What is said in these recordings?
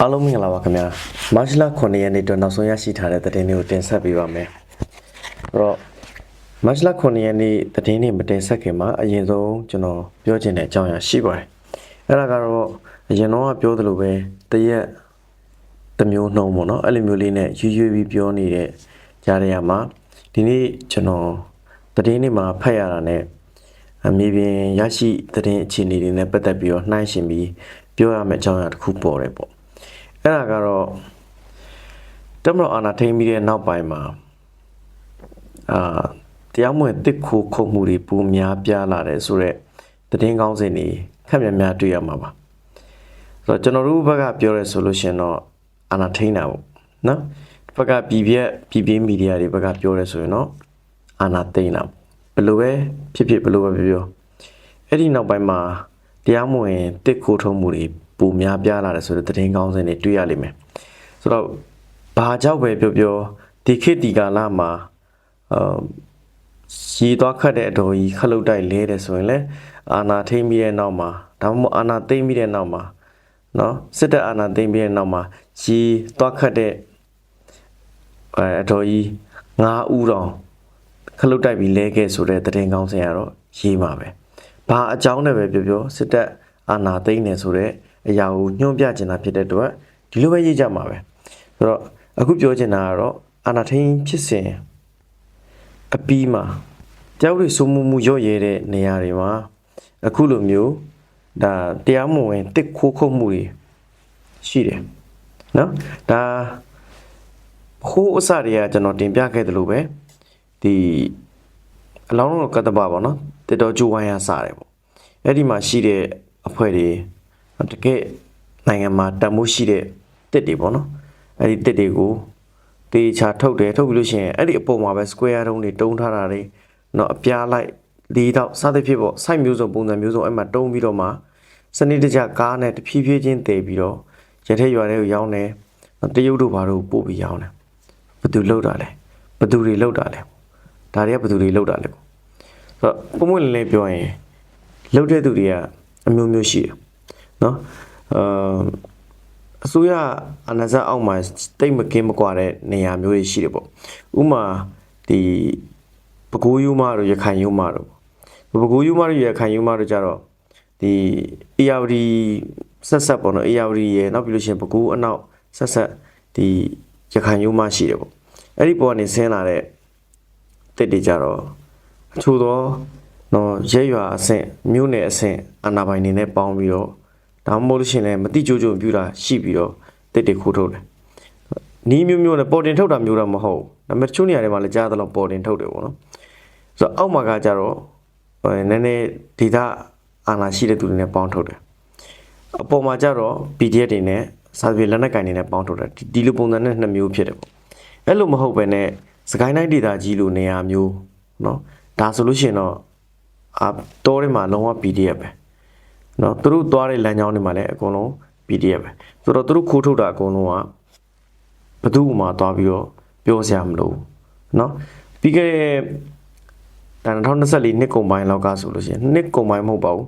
အားလုံးမင်္ဂလာပါခင်ဗျာမတ်လ9ရက်နေ့အတွက်နောက်ဆုံးရရှိထားတဲ့သတင်းလေးကိုတင်ဆက်ပေးပါမယ်အဲ့တော့မတ်လ9ရက်နေ့သတင်းလေးမတင်ဆက်ခင်မှာအရင်ဆုံးကျွန်တော်ပြောချင်တဲ့အကြောင်းအရာရှိပါတယ်အဲ့ဒါကတော့အရင်တော့ကပြောသလိုပဲတရက်တစ်မျိုးနှုံးပေါ့နော်အဲ့လိုမျိုးလေးနဲ့ရွရွပြီးပြောနေတဲ့ကြားရရမှာဒီနေ့ကျွန်တော်သတင်းလေးမှာဖတ်ရတာ ਨੇ အမြေပြင်ရရှိသတင်းအခြေအနေတွေနဲ့ပတ်သက်ပြီးတော့နှိုင်းယှဉ်ပြီးပြောရမယ့်အကြောင်းအရာတစ်ခုပေါ်တယ်ပေါ့ အဲ့ဒါကတော့တမတော်အာနာထိန်ပြီးတဲ့နောက်ပိုင်းမှာအာတရားမဝင်တစ်ခုခုမှုတွေပူများပြားလာတယ်ဆိုတော့သတင်းကောင်းစင်တွေခက်မြများတွေ့ရမှာပါဆိုတော့ကျွန်တော်တို့ဘက်ကပြောရဲဆိုလို့ရှရင်တော့အာနာထိန်တာပေါ့နော်ဒီဘက်ကပြည်ပြက်ပြည်ပြင်းမီဒီယာတွေဘက်ကပြောရဲဆိုရင်တော့အာနာသိမ့်တာပေါ့ဘယ်လိုပဲဖြစ်ဖြစ်ဘယ်လိုပဲပြောပြောအဲ့ဒီနောက်ပိုင်းမှာတရားမဝင်တစ်ခိုးထုံးမှုတွေ ပူများပြားလာတယ်ဆိုတော့သတင်းကောင်းစင်တွေတွေ့ရလိမ့်မယ်ဆိုတော့ဘာကြောင့်ပဲပြောပြောဒီခေတ်ဒီကာလမှာအာရီသွားခတ်တဲ့အတော်ကြီးခလုတ်တိုက်လဲတယ်ဆိုရင်လည်းအာနာထိမ့်ပြီးတဲ့နောက်မှာဒါမှမဟုတ်အာနာသိမ့်ပြီးတဲ့နောက်မှာနော်စစ်တပ်အာနာသိမ့်ပြီးတဲ့နောက်မှာရီသွားခတ်တဲ့အဲအတော်ကြီး၅ဦးတောင်ခလုတ်တိုက်ပြီးလဲခဲ့ဆိုတဲ့သတင်းကောင်းစင်ကတော့ရေးမှာပဲဘာအကြောင်းနဲ့ပဲပြောပြောစစ်တပ်အာနာသိမ့်နေဆိုတဲ့ အရာကိုညွှန်ပြချင်တာဖြစ်တဲ့အတွက်ဒီလိုပဲရေးကြမှာပဲဆိုတော့အခုပြောချင်တာကတော့အာနာထိန်ဖြစ်စဉ်အပီးမှာကြောက်ရစုံမှုမှုရော့ရဲတဲ့နေရာတွေမှာအခုလိုမျိုးဒါတရားမဝင်တစ်ခိုးခုတ်မှုတွေရှိတယ်နော်ဒါဟိုးအစတွေကကျွန်တော်တင်ပြခဲ့တယ်လို့ပဲဒီအလောင်းတော်ကတ္တပပေါ့နော်တေတော်ကျူဝိုင်းရစားတယ်ပေါ့အဲ့ဒီမှာရှိတဲ့အဖွဲ့တွေ တကယ်နိုင်ငံမှာတန်မိုးရှိတဲ့တစ်တွေပေါ့နော်အဲ့ဒီတစ်တွေကိုတေချာထုတ်တယ်ထုတ်ပြီးလို့ရှိရင်အဲ့ဒီအပေါ်မှာပဲ square တုံးတွေတုံးထားတာတွေเนาะအပြားလိုက်လေးတော့စသဖြင့်ပေါ့ site မျိုးစုံပုံစံမျိုးစုံအဲ့မှာတုံးပြီးတော့မှစနစ်တကျကားနဲ့တဖြည်းဖြည်းချင်းတည်ပြီးတော့ရထက်ရွာတွေကိုရောင်းတယ်တရုတ်တို့ဘာတို့ပို့ပြီးရောင်းတယ်ဘယ်သူလောက်တာလဲဘယ်သူတွေလောက်တာလဲဒါတွေကဘယ်သူတွေလောက်တာလဲပေါ့ဆိုတော့ပုံမှန်လေးလေးပြောရင်လောက်တဲ့သူတွေကအမျိုးမျိုးရှိတယ် နော်အာအစိုးရအာဏာစက်အောက်မှာတိတ်မကင်းမကွာတဲ့နေရာမျိုးတွေရှိတယ်ပေါ့ဥမာဒီပကိုးယူမတို့ရခိုင်ယူမတို့ပေါ့ပကိုးယူမတို့ရခိုင်ယူမတို့ကြတော့ဒီ ARD ဆက်ဆက်ပေါ့နော် ARD ရယ်နောက်ပြီးလို့ရှိရင်ပကိုးအနောက်ဆက်ဆက်ဒီရခိုင်ယူမရှိတယ်ပေါ့အဲ့ဒီပေါ်ကနေဆင်းလာတဲ့တစ်တွေကြတော့အချို့သောနော်ရဲရွာအဆင့်မြို့နယ်အဆင့်အာဏာပိုင်တွေနဲ့ပေါင်းပြီးတော့ ဒါမှမဟုတ်လို့ရှိရင်လည်းမတိကြိုးကြိုးပြူတာရှိပြီးတော့တစ်တွေခိုးထုတ်တယ်နီးမျိုးမျိုးနဲ့ပေါ်တင်ထုတ်တာမျိုးတော့မဟုတ်ဘူးဒါပေမဲ့တချို့နေရာတွေမှာလည်းကြားသလောက်ပေါ်တင်ထုတ်တယ်ပေါ့နော်ဆိုတော့အောက်မှာကကြတော့ဟိုနည်းနည်းဒေတာအာဏာရှိတဲ့သူတွေနဲ့ပေါင်းထုတ်တယ်အပေါ်မှာကြတော့ PDF တွေနဲ့စာပြေလက်နက်ကင်တွေနဲ့ပေါင်းထုတ်တယ်ဒီဒီလိုပုံစံနဲ့နှစ်မျိုးဖြစ်တယ်ပေါ့အဲ့လိုမဟုတ်ပဲနဲ့စကိုင်းတိုင်းဒေတာကြီးလိုနေရာမျိုးเนาะဒါဆိုလို့ရှိရင်တော့အာတောထဲမှာလုံးဝ PDF ပဲ နော်သူတို့သွားတဲ့လမ်းကြောင်းတွေမှာလည်းအကုန်လုံး PDF ပဲဆိုတော့သူတို့ခိုးထုတ်တာအကုန်လုံးကဘသူ့မှသွားပြီးတော့ပြောစရာမလိုနော်ပြီးခဲ့တဲ့2024နှစ်ကုန်ပိုင်းလောက်ကဆိုလို့ရှိရင်နှစ်ကုန်ပိုင်းမဟုတ်ပါဘူး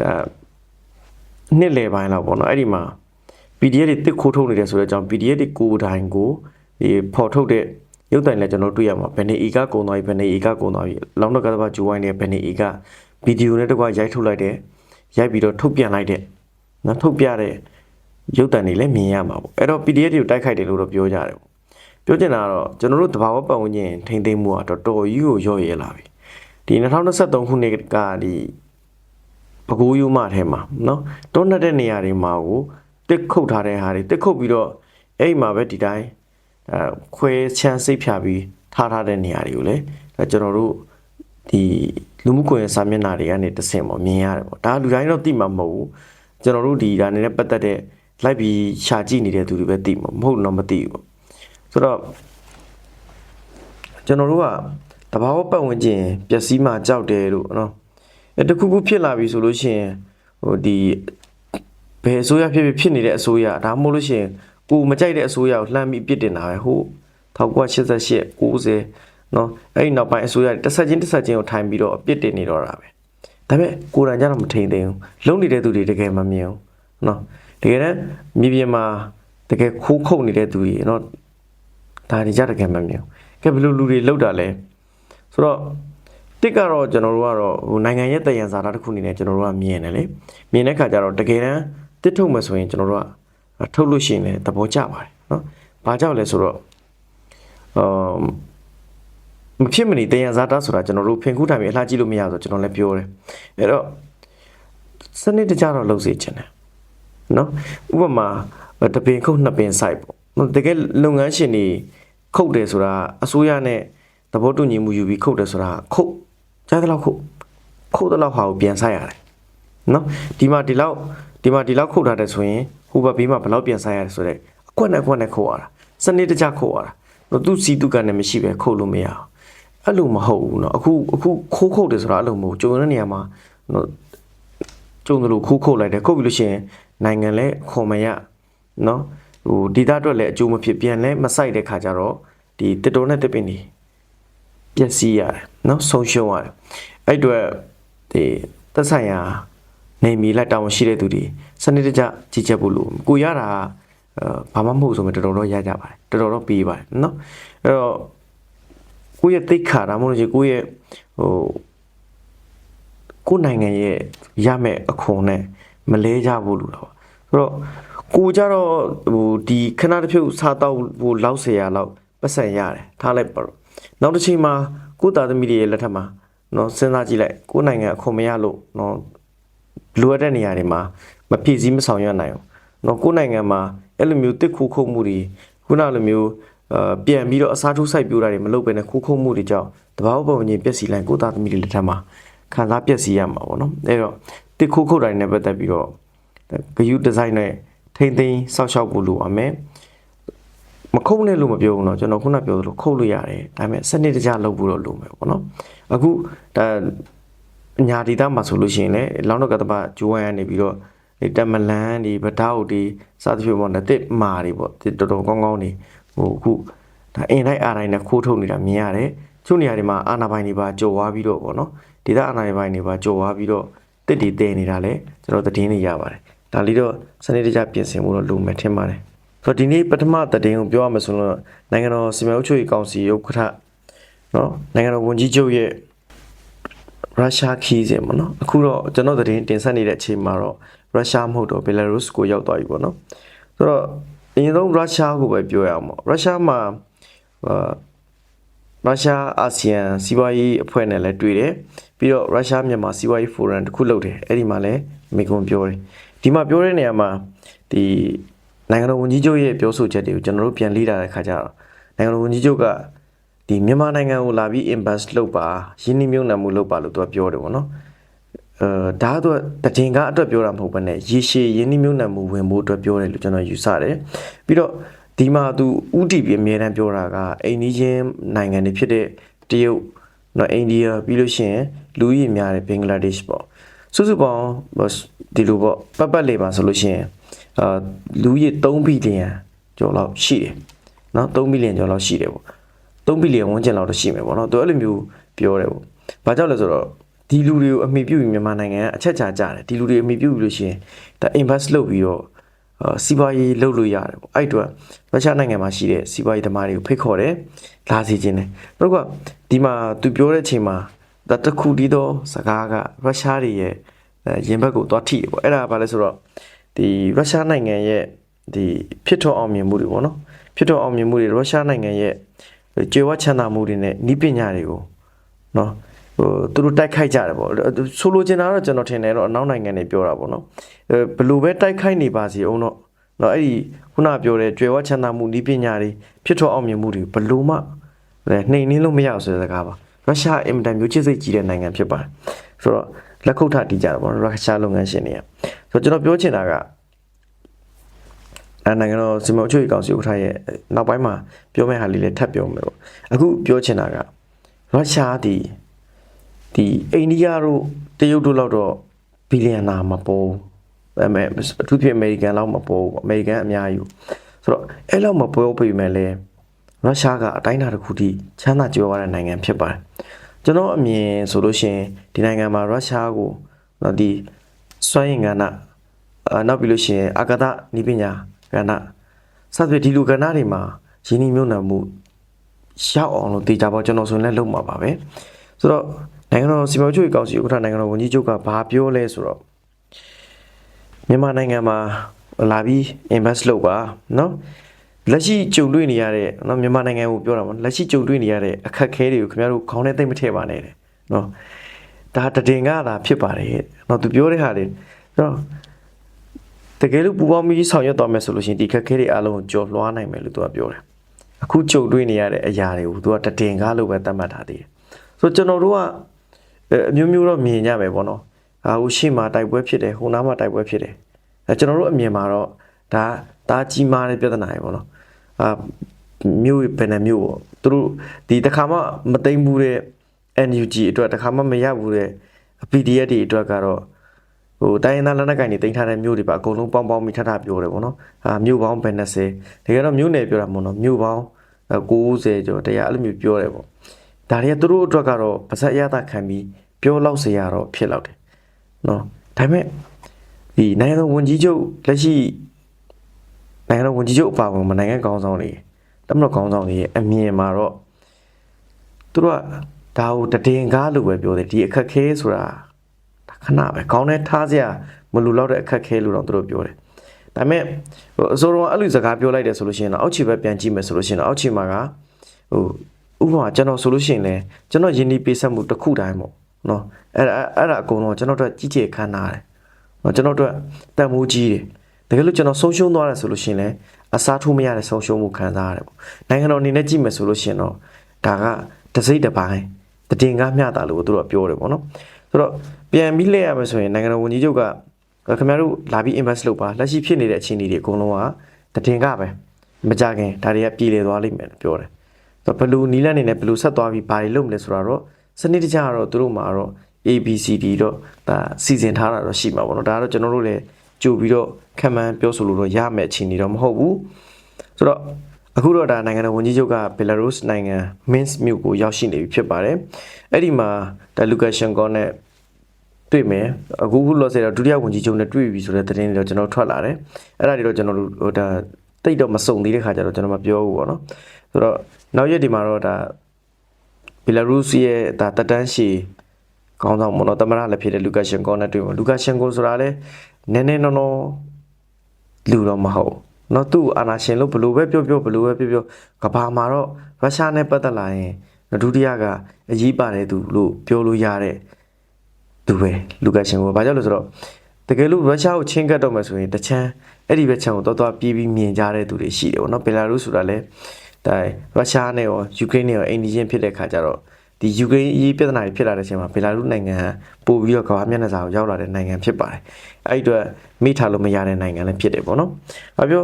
ဒါနှစ်လယ်ပိုင်းလောက်ပေါ့နော်အဲ့ဒီမှာ PDF တွေတစ်ခိုးထုတ်နေတယ်ဆိုတော့ကျွန်တော် PDF တွေကိုတိုင်းကိုဒီဖော်ထုတ်တဲ့ရုပ်တိုင်လည်းကျွန်တော်တွေ့ရမှာဘယ်နေအီကကုံသွားပြီဘယ်နေအီကကုံသွားပြီလောင်းတော့ကတ္တပဂျူဝိုင်းနဲ့ဘယ်နေအီကဗီဒီယိုနဲ့တကွရိုက်ထုတ်လိုက်တဲ့ ရိုက်ပြီးတော့ထုတ်ပြန်လိုက်တဲ့နော်ထုတ်ပြတဲ့ရုပ်တိုင်တွေလည်းမြင်ရမှာပေါ့အဲ့တော့ PDF တွေကိုတိုက်ခိုက်တယ်လို့တော့ပြောကြတယ်ပေါ့ပြောချင်တာကတော့ကျွန်တော်တို့တဘာဝပတ်ဝန်းကျင်ထိမ့်သိမ်းမှုကတော့တော်တော်ကြီးကိုရော့ရဲလာပြီဒီ2023ခုနှစ်ကဒီပကူးယူမထဲမှာနော်တွန်းတဲ့နေရာတွေမှာကိုတစ်ခုတ်ထားတဲ့ဟာတွေတစ်ခုတ်ပြီးတော့အဲ့မှာပဲဒီတိုင်းအဲခွဲချမ်းစိတ်ဖြာပြီးထားထားတဲ့နေရာတွေကိုလည်းဒါကျွန်တော်တို့ဒီ လူမှုကွန်ရက်စာမျက်နှာတွေကနေတဆင့်ပေါ့မြင်ရတယ်ပေါ့ဒါလူတိုင်းတော့သိမှာမဟုတ်ဘူးကျွန်တော်တို့ဒီဒါနဲ့ပတ်သက်တဲ့လိုက်ပြီးရှာကြည့်နေတဲ့သူတွေပဲသိမှာမဟုတ်တော့မသိဘူးပေါ့ဆိုတော့ကျွန်တော်တို့ကတဘာဝပတ်ဝန်းကျင်ပျက်စီးမှကြောက်တယ်လို့နော်အဲတခုခုဖြစ်လာပြီဆိုလို့ရှိရင်ဟိုဒီဘယ်အစိုးရဖြစ်ဖြစ်ဖြစ်နေတဲ့အစိုးရဒါမှမဟုတ်လို့ရှိရင်ကိုမကြိုက်တဲ့အစိုးရကိုလှမ်းပြီးပြစ်တင်တာပဲဟုတ်1988 90 နော်အဲ့ဒီနောက်ပိုင်းအစိုးရတစ်ဆက်ချင်းတစ်ဆက်ချင်းကိုထိုင်ပြီးတော့အပြစ်တင်နေတော့တာပဲဒါပေမဲ့ကိုယ်တိုင်ကတော့မထိန်သိဘူးလုံနေတဲ့သူတွေတကယ်မမြင်ဘူးနော်တကယ်တမ်းမြေပြင်မှာတကယ်ခိုးခုတ်နေတဲ့သူတွေနော်ဒါတွေကြတကယ်မမြင်ဘူးကဲဘယ်လိုလူတွေလောက်တာလဲဆိုတော့တစ်ကတော့ကျွန်တော်တို့ကတော့ဟိုနိုင်ငံရဲ့တယံဇာတာတစ်ခုအနေနဲ့ကျွန်တော်တို့ကမြင်တယ်လေမြင်တဲ့ခါကျတော့တကယ်တမ်းတစ်ထုတ်မှဆိုရင်ကျွန်တော်တို့ကထုတ်လို့ရှိရင်လည်းသဘောကျပါတယ်နော်ဘာကြောင့်လဲဆိုတော့အမ် မဖြစ်မနေတယံဇာတာဆိုတာကျွန်တော်တို့ဖင်ခုတိုင်ပြီးအလှကြည့်လို့မရဆိုကျွန်တော်လည်းပြောတယ်အဲ့တော့စနစ်တကျတော့လုပ်စေချင်တယ်နော်ဥပမာတပင်ခုတ်နှစ်ပင်စိုက်ပေါ့နော်တကယ်လုပ်ငန်းရှင်တွေခုတ်တယ်ဆိုတာအစိုးရနဲ့သဘောတူညီမှုယူပြီးခုတ်တယ်ဆိုတာခုတ်ကြားတဲ့လောက်ခုတ်ခုတ်တဲ့လောက်ဟာကိုပြန်ဆိုင်ရတယ်နော်ဒီမှာဒီလောက်ဒီမှာဒီလောက်ခုတ်ထားတယ်ဆိုရင်ဟိုဘက်ဘေးမှာဘယ်လောက်ပြန်ဆိုင်ရတယ်ဆိုတော့အကွက်နဲ့အကွက်နဲ့ခုတ်ရတာစနစ်တကျခုတ်ရတာနော်သူစီတုကန်နဲ့မရှိပဲခုတ်လို့မရအောင် အဲ့လိုမဟုတ်ဘူးเนาะအခုအခုခိုးခုတ်တယ်ဆိုတာအဲ့လိုမဟုတ်ကြုံတဲ့နေရာမှာနော် ကျုံတယ်လို့ခိုးခုတ်လိုက်တယ်ခုတ်ပြီးလို့ရှိရင်နိုင်ငံလဲခွန်မရနော်ဟိုဒေတာအတွက်လည်းအကျိုးမဖြစ်ပြန်လဲမဆိုင်တဲ့ခါကျတော့ဒီတစ်တော်နဲ့တစ်ပင်ဒီပျက်စီးရတယ်နော်ဆုံးရှုံးရတယ်အဲ့အအတွက်ဒီသက်ဆိုင်ရာနေမီလက်တောင်းရှိတဲ့သူတွေစနစ်တကျကြီးချက်ဖို့လို့ကိုရတာအဲဘာမှမဟုတ်ဆိုမှတော်တော်တော့ရကြပါတယ်တော်တော်တော့ပေးပါတယ်နော်အဲ့တော့ ကိုယ့်ရဲ့သိက္ခာဒါမှမဟုတ်ကိုယ့်ရဲ့ဟိုကိုယ်နိုင်ငံရဲ့ရမယ့်အခွန်နဲ့မလဲကြဘူးလို့တော့ဆိုတော့ကိုကြတော့ဟိုဒီခဏတစ်ဖြုတ်စားတော့ဟိုလောက်ဆရာလောက်ပတ်စံရတယ်ထားလိုက်ပါတော့နောက်တစ်ချိန်မှာကိုသားသမီးတွေရဲ့လက်ထက်မှာနော်စဉ်းစားကြည့်လိုက်ကိုနိုင်ငံအခွန်မရလို့နော်လိုအပ်တဲ့နေရာတွေမှာမဖြည့်ဆည်းမဆောင်ရွက်နိုင်အောင်နော်ကိုနိုင်ငံမှာအဲ့လိုမျိုးတစ်ခုခုမှုတွေခုနလိုမျိုး အာပြန်ပြီးတော့အစားထိုးစိုက်ပြိုးတာတွေမလုပ်ဘဲနဲ့ခုခုမှုတွေကြောင့်တဘာဝပုံချင်းပြက်စီလိုက်ကိုသားသမီးတွေလက်ထက်မှာ ခံစားပျက်စီးရမှာပေါ့နော်အဲ့တော့တစ်ခုခုတ်တိုင်းနဲ့ပတ်သက်ပြီးတော့ဂယူဒီဇိုင်းနဲ့ထိမ့်သိမ်းစောက်ရှောက်ဖို့လိုပါမယ်မခုတ်နဲ့လို့မပြောဘူးเนาะကျွန်တော်ခုနပြောသလိုခုတ်လို့ရတယ်ဒါပေမဲ့စနစ်တကျလုပ်ဖို့တော့လိုမယ်ပေါ့နော်အခုဒါညာဒေတာမှာဆိုလို့ရှိရင်လည်းလောင်းတော့ကတပဂျိုးဝမ်ကနေပြီးတော့ဒီတမလန်ဒီဗဒါအုပ်ဒီစသဖြင့်ပေါ့နော်တစ်မာတွေပေါ့တော်တော်ကောင်းကောင်းနေ ဟိုအခုဒါအင်တိုင်းအားတိုင်းနဲ့ခိုးထုတ်နေတာမြင်ရတယ်ချို့နေရာတွေမှာအာနာပိုင်တွေပါကြော်ဝါပြီးတော့ပေါ့နော်ဒေတာအနာပိုင်းတွေပါကြော်သွားပြီးတော့တစ်တီတဲနေတာလဲကျွန်တော်သတင်းတွေရပါတယ်ဒါလေးတော့စနစ်တကျပြင်ဆင်မှုတော့လိုမယ်ထင်ပါတယ်ဆိုတော့ဒီနေ့ပထမသတင်းကိုပြောရမယ်ဆိုတော့နိုင်ငံတော်စီမံအုပ်ချုပ်ရေးကောင်စီဥက္ကဋ္ဌနော်နိုင်ငံတော်ဝန်ကြီးချုပ်ရဲ့ရုရှားခီးစဉ်ပေါ့နော်အခုတော့ကျွန်တော်သတင်းတင်ဆက်နေတဲ့အချိန်မှာတော့ရုရှားမဟုတ်တော့ဘယ်လာရုစ်ကိုရောက်သွားပြီပေါ့နော်ဆိုတော့ အရင်ဆုံးရုရှားကိုပဲပြောရအောင်ပေါ့ရုရှားမှာအာရုရှားအာဆီယံစီးပွားရေးအဖွဲ့နဲ့လည်းတွေ့တယ်ပြီးတော့ရုရှားမြန်မာစီးပွားရေးဖိုရမ်တစ်ခုလုပ်တယ်အဲ့ဒီမှာလည်းမေကွန်ပြောတယ်ဒီမှာပြောတဲ့နေရာမှာဒီနိုင်ငံတော်ဝန်ကြီးချုပ်ရဲ့ပြောဆိုချက်တွေကိုကျွန်တော်တို့ပြန်လေ့လာတဲ့ခါကျတော့နိုင်ငံတော်ဝန်ကြီးချုပ်ကဒီမြန်မာနိုင်ငံကိုလာပြီး invest လုပ်ပါရင်းနှီးမြှုပ်နှံမှုလုပ်ပါလို့သူကပြောတယ်ပေါ့နော် အဲဒါကတော့တည်ငါအတွက်ပြောတာမဟုတ်ဘဲနဲ့ရေရှည်ရင်းနှီးမြှုပ်နှံမှုဝင်ဖို့အတွက်ပြောတယ်လို့ကျွန်တော်ယူဆတယ်ပြီးတော့ဒီမှာသူဥတီပြီးအမြဲတမ်းပြောတာကအိန္ဒိယနိုင်ငံတွေဖြစ်တဲ့တရုတ်နော်အိန္ဒိယပြီးလို့ရှိရင်လူကြီးများတဲ့ဘင်္ဂလားဒေ့ရှ်ပေါ့စုစုပေါင်းဒီလိုပေါ့ပတ်ပတ်လေးပါဆိုလို့ရှိရင်အာလူကြီး3ဘီလီယံကျော်လောက်ရှိတယ်နော်3ဘီလီယံကျော်လောက်ရှိတယ်ပေါ့3ဘီလီယံဝန်းကျင်လောက်တော့ရှိမယ်ပေါ့နော်သူအဲ့လိုမျိုးပြောတယ်ပေါ့ဘာကြောင့်လဲဆိုတော့ ဒီလူတွေကိုအမိပြုပြီးမြန်မာနိုင်ငံကအချက်ချာကြတယ်ဒီလူတွေအမိပြုပြီးလို့ရှိရင်ဒါ invest လုပ်ပြီးတော့အာစီးပွားရေးလုပ်လို့ရတယ်ပေါ့အဲ့အတွက်ရုရှားနိုင်ငံမှာရှိတဲ့စီးပွားရေးသမားတွေကိုဖိတ်ခေါ်တယ်လာစီခြင်းတယ်နောက်ကဒီမှာသူပြောတဲ့အချိန်မှာဒါတစ်ခုတည်းသောစကားကရုရှားတွေရဲ့အဲရင်ဘက်ကိုသွားထိတယ်ပေါ့အဲ့ဒါကဘာလဲဆိုတော့ဒီရုရှားနိုင်ငံရဲ့ဒီဖြစ်ထွန်းအောင်မြင်မှုတွေပေါ့နော်ဖြစ်ထွန်းအောင်မြင်မှုတွေရုရှားနိုင်ငံရဲ့ကျေဝချမ်းသာမှုတွေနဲ့ဤပညာတွေကိုနော် ဟိုသူတို့တိုက်ခိုက်ကြတယ်ပေါ့ဆိုလိုချင်တာတော့ကျွန်တော်ထင်တယ်တော့အနောက်နိုင်ငံတွေပြောတာပေါ့နော်အဲဘယ်လိုပဲတိုက်ခိုက်နေပါစီအောင်တော့နော်အဲ့ဒီခုနပြောတဲ့ကျွယ်ဝချမ်းသာမှုဤပညာတွေဖြစ်ထွန်းအောင်မြင်မှုတွေဘယ်လိုမှနှိမ်နှင်းလို့မရအောင်ဆိုတဲ့စကားပါရုရှားအင်မတန်မျိုးချစ်စိတ်ကြီးတဲ့နိုင်ငံဖြစ်ပါတယ်ဆိုတော့လက်ခုပ်ထတီးကြတယ်ပေါ့နော်ရုရှားလုပ်ငန်းရှင်တွေကဆိုတော့ကျွန်တော်ပြောချင်တာကအဲနိုင်ငံတော်စီမံအုပ်ချုပ်ရေးကောင်စီဥက္ကဋ္ဌရဲ့နောက်ပိုင်းမှာပြောမယ့်ဟာလေးလည်းထပ်ပြောမယ်ပေါ့အခုပြောချင်တာကရုရှားဒီ ဒီအိန္ဒိယတို့တရုတ်တို့လောက်တော့ဘီလီယံနာမပေါ်အဲမဲ့အထူးဖြင့်အမေရိကန်လောက်မပေါ်ဘူးအမေရိကန်အများကြီးဆိုတော့အဲ့လောက်မပေါ်ပြီမဲ့လဲရုရှားကအတိုင်းအတာတစ်ခုထိချမ်းသာကြွယ်ဝတဲ့နိုင်ငံဖြစ်ပါတယ်ကျွန်တော်အမြင်ဆိုလို့ရှိရင်ဒီနိုင်ငံမှာရုရှားကိုတော့ဒီစွမ်းရည်ကဏ္ဍအာနောက်ပြီးလို့ရှိရင်အာကာသနိပညာကဏ္ဍစသဖြင့်ဒီလိုကဏ္ဍတွေမှာရင်းနှီးမြှုပ်နှံမှုရောက်အောင်လို့တေချာပေါ့ကျွန်တော်ဆိုရင်လည်းလုပ်မှာပါပဲဆိုတော့ နိုင်ငံတော်စီမံချုပ်ရေးကောင်စီဥက္ကဋ္ဌနိုင်ငံတော်ဝန်ကြီးချုပ်ကဘာပြောလဲဆိုတော့မြန်မာနိုင်ငံမှာလာပြီး invest လုပ်ပါเนาะလက်ရှိကြုံတွေ့နေရတဲ့เนาะမြန်မာနိုင်ငံကိုပြောတာပေါ့လက်ရှိကြုံတွေ့နေရတဲ့အခက်အခဲတွေကိုခင်ဗျားတို့ခေါင်းထဲသိမ့်မထည့်ပါနဲ့တဲ့เนาะဒါတည်ငါတာဖြစ်ပါတယ်เนาะသူပြောတဲ့ဟာတွေဆိုတော့ တကယ်လို့ပူပေါင်းပြီးဆောင်ရွက်သွားမယ်ဆိုလို့ရှိရင်ဒီခက်ခဲတွေအလုံးကိုကြော်လွှားနိုင်မယ်လို့သူကပြောတယ်အခုကြုံတွေ့နေရတဲ့အရာတွေကိုသူကတတင်ကားလို့ပဲသတ်မှတ်ထားသေးတယ်ဆိုတော့ကျွန်တော်တို့က အဲအမျိုးမျိုးတော့မြင်ကြမယ်ပေါ့နော်အာဟိုရှေ့မှာတိုက်ပွဲဖြစ်တယ်ဟိုနားမှာတိုက်ပွဲဖြစ်တယ်အဲကျွန်တော်တို့အမြင်မှာတော့ဒါဒါကြီးမားတဲ့ပြဿနာတွေပေါ့နော်အာမျိုးဘယ်နှမျိုးပေါ့သူတို့ဒီတစ်ခါမှမသိမ့်ဘူးတဲ့ NUG အတွက်တစ်ခါမှမရဘူးတဲ့ PDF တွေအတွက်ကတော့ဟိုတိုင်းရင်းသားလက်နက်ကိုင်တွေတင်ထားတဲ့မြို့တွေပါအကုန်လုံးပေါင်းပေါင်းမိထထပြောတယ်ဗောနော်အာမြို့ပေါင်းပဲ20တကယ်တော့မြို့နယ်ပြောတာမဟုတ်တော့မြို့ပေါင်း90ကျော်တရားအဲ့လိုမျိုးပြောတယ်ဗော ဒါတွေကသူတို့အတွက်ကတော့ပါဇက်ရတာခံပြီးပြောလောက်စရာတော့ဖြစ်လောက်တယ်နော်ဒါပေမဲ့ဒီနိုင်ငံတော်ဝန်ကြီးချုပ်လက်ရှိနိုင်ငံတော်ဝန်ကြီးချုပ်အပါအဝင်မနိုင်ငံကောင်းဆောင်တွေတမတော်ကောင်းဆောင်တွေရဲ့အမြင်မှာတော့သူတို့ကဒါကိုတည်င်ကားလို့ပဲပြောတယ်ဒီအခက်ခဲဆိုတာဒါခဏပဲခေါင်းထဲထားစရာမလူတော့တဲ့အခက်ခဲလို့တော့သူတို့ပြောတယ်ဒါပေမဲ့ဟိုအစိုးရအဲ့လိုစကားပြောလိုက်တယ်ဆိုလို့ရှိရင်တော့အောက်ခြေဘက်ပြန်ကြည့်မယ်ဆိုလို့ရှိရင်တော့အောက်ခြေမှာကဟို ဥပမာကျွန်တော်ဆိုလို့ရှိရင်လည်းကျွန်တော်ယင်းဒီပေးဆက်မှုတစ်ခုတိုင်းပေါ့နော်အဲ့ဒါအဲ့ဒါအကုန်လုံးကျွန်တော်တို့ကြီးကျယ်ခမ်းနားတယ်နော်ကျွန်တော်တို့တန်မိုးကြီးတယ်တကယ်လို့ကျွန်တော်ဆုံးရှုံးသွားတယ်ဆိုလို့ရှိရင်လည်းအစားထိုးမရတဲ့ဆုံးရှုံးမှုခံစားရတယ်ပေါ့နိုင်ငံတော်အနေနဲ့ကြည့်မယ်ဆိုလို့ရှိရင်တော့ဒါကတစိမ့်တစ်ပိုင်းတည်ငါမျှတာလို့သူတို့ကပြောတယ်ပေါ့နော်ဆိုတော့ပြန်ပြီးလဲရမယ်ဆိုရင်နိုင်ငံတော်ဝန်ကြီးချုပ်ကခင်ဗျားတို့လာပြီး invest လုပ်ပါလက်ရှိဖြစ်နေတဲ့အခြေအနေတွေအကုန်လုံးကတည်ငါပဲမကြခင်ဒါတွေကပြည်လည်သွားလိမ့်မယ်လို့ပြောတယ်ဆိုတော့ ဘလူနီလန်နေနဲ့ဘလူဆက်သွားပြီးဘာတွေလုပ်မလဲဆိုတော့စနစ်တကျတော့သူတို့မှာတော့ ABCD တော့ဒါစီစဉ်ထားတာတော့ရှိမှာပေါ့နော်ဒါကတော့ကျွန်တော်တို့လည်းကြိုပြီးတော့ခံမှန်းပြောဆိုလို့တော့ရမယ့်အခြေအနေတော့မဟုတ်ဘူးဆိုတော့အခုတော့ဒါနိုင်ငံတော်ဝန်ကြီးချုပ်ကဘယ်လာရုစ်နိုင်ငံ Minsk မြို့ကိုရောက်ရှိနေပြီဖြစ်ပါတယ်အဲ့ဒီမှာဒါလူကာရှင်ကောနဲ့တွေ့မယ်အခုခုလောဆယ်တော့ဒုတိယဝန်ကြီးချုပ်နဲ့တွေ့ပြီဆိုတဲ့သတင်းတွေတော့ကျွန်တော်ထွက်လာတယ်အဲ့ဒါတွေတော့ကျွန်တော်တို့ဟိုဒါတိတ်တော့မစုံသေးတဲ့ခါကျတော့ကျွန်တော်မပြောဘူးပေါ့နော် ဆိုတော့နောက်ရက်ဒီမှာတော့ဒါဘယ်လာရုစ်ရဲ့ဒါတက်တန်းရှည်ကောင်းဆောင်မနော်တမရလည်းဖြစ်တဲ့လူကာရှင်ကောနဲ့တွေ့မှာလူကာရှင်ကိုဆိုတာလည်းနည်းနည်းနော်နော်လူတော့မဟုတ်နော်သူ့အာနာရှင်လို့ဘယ်လိုပဲပြောပြောဘယ်လိုပဲပြောပြောကဘာမှာတော့ရုရှားနဲ့ပတ်သက်လာရင်ဒုတိယကအရေးပါတယ်သူလို့ပြောလို့ရတဲ့သူပဲလူကာရှင်ကိုဘာကြောင့်လဲဆိုတော့တကယ်လို့ရုရှားကိုချင်းကတ်တော့မယ်ဆိုရင်တချမ်းအဲ့ဒီဘက်ချမ်းကိုတော်တော်ပြေးပြီးမြင်ကြတဲ့သူတွေရှိတယ်ပေါ့နော်ဘယ်လာရုစ်ဆိုတာလည်း ဒါရုရှားနဲ့ရောယူကရိန်းနဲ့ရောအိန္ဒိယဖြစ်တဲ့ခါကျတော့ဒီယူကရိန်းအရေးပြဿနာတွေဖြစ်လာတဲ့အချိန်မှာဘယ်လာရုစ်နိုင်ငံကပို့ပြီးတော့ကမ္ဘာမျက်နှာစာကိုရောက်လာတဲ့နိုင်ငံဖြစ်ပါတယ်အဲ့ဒီအတွက်မိထားလို့မရတဲ့နိုင်ငံလည်းဖြစ်တယ်ပေါ့နော်။ဘာပြော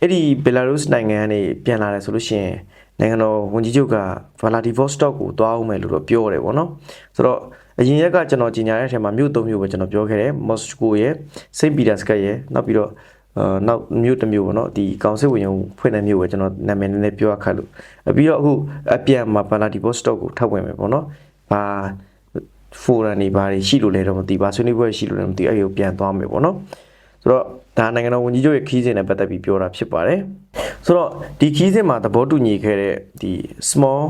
အဲ့ဒီဘယ်လာရုစ်နိုင်ငံကနေပြန်လာတယ်ဆိုလို့ရှိရင်နိုင်ငံတော်ဝန်ကြီးချုပ်ကဗလာဒီဗော့စတော့ကိုသွားအောင်မယ်လို့တော့ပြောတယ်ပေါ့နော်။ဆိုတော့အရင်ရက်ကကျွန်တော်ကြီးညာတဲ့အထက်မှာမြို့သုံးမြို့ပဲကျွန်တော်ပြောခဲ့တယ်မော်စကိုရဲ့စိန့်ပီတာစကတ်ရဲ့နောက်ပြီးတော့ အာနောက်မြို့တစ်မြို့ပေါ့နော်ဒီကောင်စစ်ဝင်ရုံဖွင့်တဲ့မြို့ပဲကျွန်တော်နာမည်နည်းနည်းပြောရခက်လို့ပြီးတော့အခုအပြန်မှာဗလာဒီဗော့စတော့ကိုထောက်ဝင်မယ်ပေါ့နော်။ဘာဖိုရန်နေဘာတွေရှိလို့လဲတော့မသိပါဆွေးနွေးပွဲရှိလို့လည်းမသိအဲ့ဒီကိုပြန်သွားမယ်ပေါ့နော်။ဆိုတော့ဒါနိုင်ငံတော်ဝန်ကြီးချုပ်ရဲ့ခီးစဉ်နဲ့ပတ်သက်ပြီးပြောတာဖြစ်ပါတယ်။ဆိုတော့ဒီခီးစဉ်မှာသဘောတူညီခဲ့တဲ့ဒီ small